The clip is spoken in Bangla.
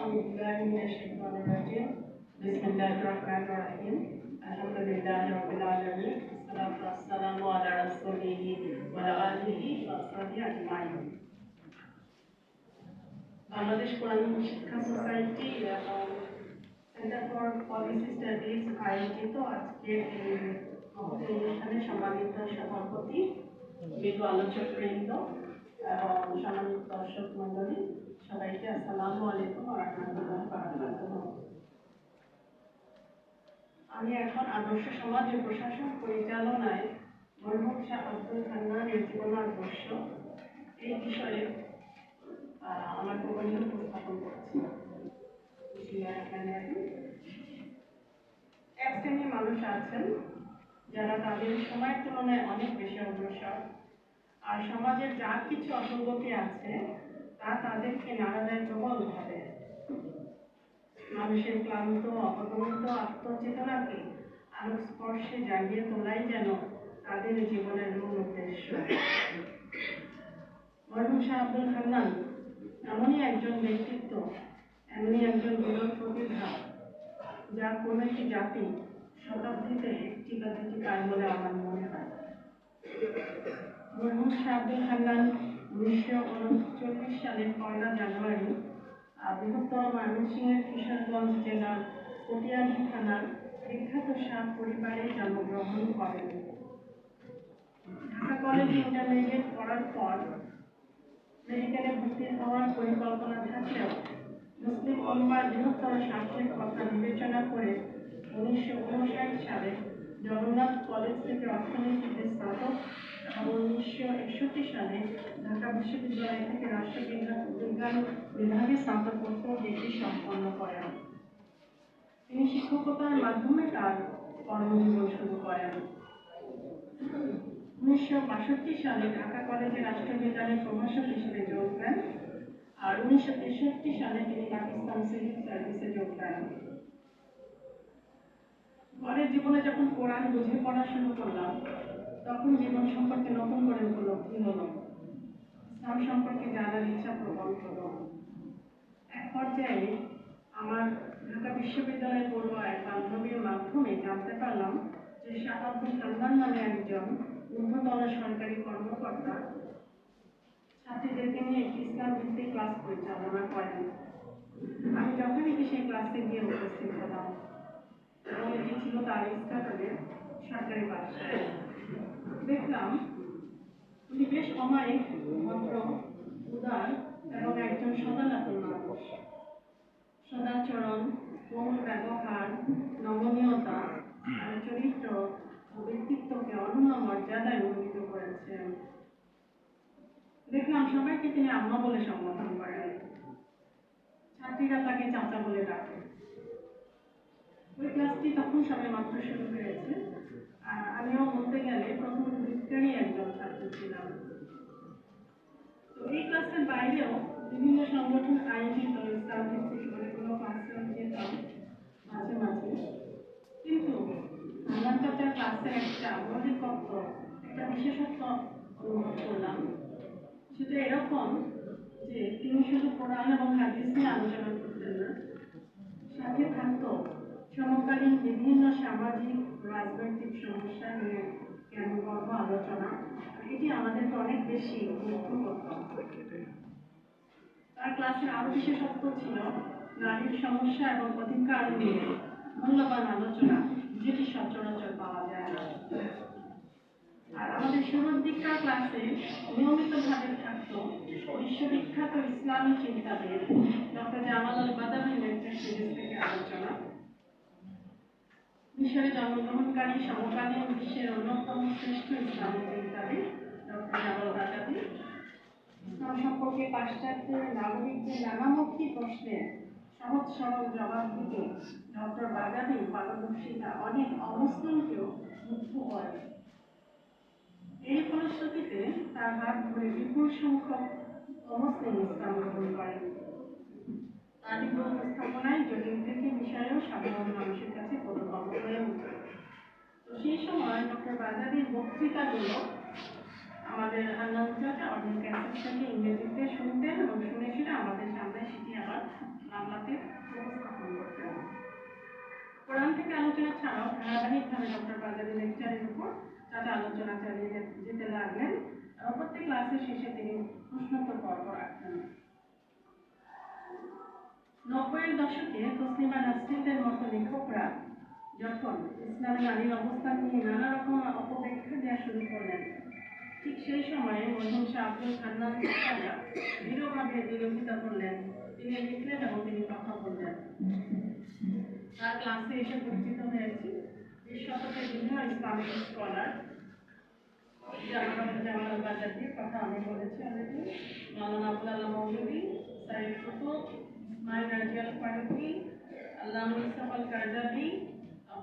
أعوذ بالله من الشيطان الرجيم بسم الله الرحمن الرحيم الحمد لله رب العالمين والصلاة والسلام على رسوله وعلى آله وصحبه أجمعين বাংলাদেশ কোরআন শিক্ষা সোসাইটি এবং সেন্টার ফর পলিসি স্টাডিজ আয়োজিত আজকে এই মহৎ অনুষ্ঠানে সম্মানিত সভাপতি বিধু আলোচক বৃন্দ এবং সম্মানিত দর্শক মন্ডলী সবাইকে আসসালামু আলাইকুম আমি এখন আদর্শ সমাজ ও প্রশাসন পরিচালনায় মরহুম শাহ আব্দুল হান্নানের জীবন আদর্শ এই বিষয়ে আমার প্রবন্ধ উপস্থাপন করছি। এক শ্রেণির মানুষ আছেন যারা তাদের সময়ের তুলনায় অনেক বেশি অগ্রসর। আর সমাজের যা কিছু অসঙ্গতি আছে তা তাদেরকে নাড়া দেয় প্রবলভাবে মানুষের ক্লান্ত অপদমিত আত্মচেতনাকে আলোক স্পর্শে জাগিয়ে তোলাই যেন তাদের জীবনের মূল উদ্দেশ্য। মরহুম শাহ আব্দুল হান্নান এমনই একজন ব্যক্তিত্ব, এমনই একজন বিরল প্রতিভা যা কোনো একটি জাতি শতাব্দীতে একটি বা দুটি পায় বলে আমার মনে হয়। মরহুম শাহ আব্দুল হান্নান উনিশশো উনচল্লিশ সালের পয়লা জানুয়ারি বৃহত্তর ময়মনসিংহের কিশোরগঞ্জ জেলার পটিয়াদি থানার বিখ্যাত সাত পরিবারে জন্মগ্রহণ করেন। ঢাকা কলেজে ইন্টারমিডিয়েট পড়ার পর মেডিকেলে ভর্তি হওয়ার পরিকল্পনা থাকলেও মুসলিম উম্মার বৃহত্তর স্বার্থের কথা বিবেচনা করে উনিশশো উনষাট সালে জগন্নাথ কলেজ থেকে অর্থনীতিতে স্নাতক এবং উনিশশো একষট্টি সালে ঢাকা বিশ্ববিদ্যালয় থেকে রাষ্ট্রবিজ্ঞান বিজ্ঞান বিভাগে স্নাতকোত্তর ডিগ্রি সম্পন্ন করেন। তিনি শিক্ষকতার মাধ্যমে তার কর্মজীবন শুরু করেন। উনিশশো বাষট্টি সালে ঢাকা কলেজে রাষ্ট্রবিজ্ঞানের প্রভাষক হিসেবে যোগ দেন আর উনিশশো তেষট্টি সালে তিনি পাকিস্তান সিভিল সার্ভিসে যোগ দেন। পরের জীবনে যখন কোরআন বুঝে পড়া শুরু করলাম, তখন জীবন সম্পর্কে নতুন করে উপলব্ধি হলো। ইসলাম সম্পর্কে জানার ইচ্ছা প্রবল হলো। এক পর্যায়ে আমার ঢাকা বিশ্ববিদ্যালয়ে পড়ুয়া এক বান্ধবীর মাধ্যমে জানতে পারলাম যে শাহ আব্দুল নামে একজন ঊর্ধ্বতন সরকারি কর্মকর্তা ছাত্রীদেরকে নিয়ে একটি ইসলাম ভিত্তিক ক্লাস পরিচালনা করেন। আমি যথারীতি সেই ক্লাসে গিয়ে উপস্থিত হলাম এবং এটি ছিল তার স্থাপনের সরকারি বাসায় দেখলাম, উনি বেশ অমায়িক, ভদ্র, উদার এবং একজন সদালাতন মানুষ সদাচরণ কোমল ব্যবহার, নমনীয়তা চরিত্র ও ব্যক্তিত্বকে অনন্য মর্যাদায় উন্নীত করেছেন দেখলাম, সবাইকে তিনি আম্মা বলে সম্বোধন করেন। ছাত্রীরা তাকে চাচা বলে ডাকে। ওই ক্লাসটি তখন সবাই মাত্র শুরু হয়েছে। আমিও বলতে গেলে প্রথম বৃত্তেরই একজন ছাত্র ছিলাম। তো এই ক্লাসের বাইরেও বিভিন্ন সংগঠন আয়োজিত ইসলাম ভিত্তিক অনেকগুলো ক্লাসে যেতাম মাঝে মাঝে। কিন্তু আমার চাচার ক্লাসের একটা অধিকত্ব একটা বিশেষত্ব অনুভব করলাম। সেটা এরকম যে তিনি শুধু কোরআন এবং হাদিস নিয়ে আলোচনা করতেন না, সাথে থাকতো সমকালীন বিভিন্ন সামাজিক রাজনৈতিক সমস্যা নিয়ে কেমন গল্প আলোচনা এটি আমাদেরকে অনেক বেশি করতো তার ক্লাসের আরও বিশেষত্ব ছিল নারীর সমস্যা এবং অধিকার নিয়ে মূল্যবান আলোচনা যেটি সচরাচর পাওয়া যায় না আর আমাদের শুরুর দিককার ক্লাসে নিয়মিতভাবে থাকতো বিশ্ববিখ্যাত ইসলামী চিন্তাবিদ ডক্টর জামাল লেকচার সিরিজ থেকে আলোচনা মিশরে জন্মগ্রহণকারী সমকালীন বিশ্বের অন্যতম শ্রেষ্ঠ ইসলামী চিন্তাবিদ ডক্টর সম্পর্কে পাশ্চাত্যের নাগরিকদের নানামুখী প্রশ্নে সহজ সরল জবাব দিতে ডক্টর বাগাবি পারদর্শিতা অনেক অমুসলিমকেও মুগ্ধ করে এই ফলশ্রুতিতে তার হাত ধরে বিপুল সংখ্যক অমুসলিম ইসলাম গ্রহণ করেন তার এই উপস্থাপনায় জটিল থেকে বিষয়েও সাধারণ মানুষের কাছে বোধগম্য সময় ডক্টর বাজারির বক্তৃতাগুলো আমাদের হান্নান অডিও ক্যাসেটটাকে ইংরেজিতে শুনতেন এবং শুনে শুনে আমাদের সামনে সেটি আবার বাংলাতে উপস্থাপন করতেন। কোরআন থেকে আলোচনা ছাড়াও ধারাবাহিকভাবে ডক্টর বাজারের লেকচারের উপর চাচা আলোচনা চালিয়ে যেতে লাগলেন এবং প্রত্যেক ক্লাসের শেষে তিনি প্রশ্নোত্তর পর্ব রাখতেন। নব্বইয়ের দশকে তসলিমা নাসরিনদের মতো ইসলামী নারীর অবস্থান নিয়ে নানা রকম অপব্যাখ্যা দেওয়া শুরু করলেন। ঠিক সেই সময়ে মহিম শাহ আব্দুল সাহেব দৃঢ়ভাবে বিরোধিতা করলেন। তিনি লিখলেন এবং তিনি কথা বললেন। তার ক্লাসে এসে পরিচিত হয়েছি। বিশ শতকের বিভিন্ন ইসলামিক স্কলার জামাল বাজারির কথা আমি বলেছি অলরেডি মাওলানা আবুল আল্লাহ মৌলভী ইসমাইল রাজিয়াল ফারুকি, আল্লাহ মুস্তফাল কারজাবি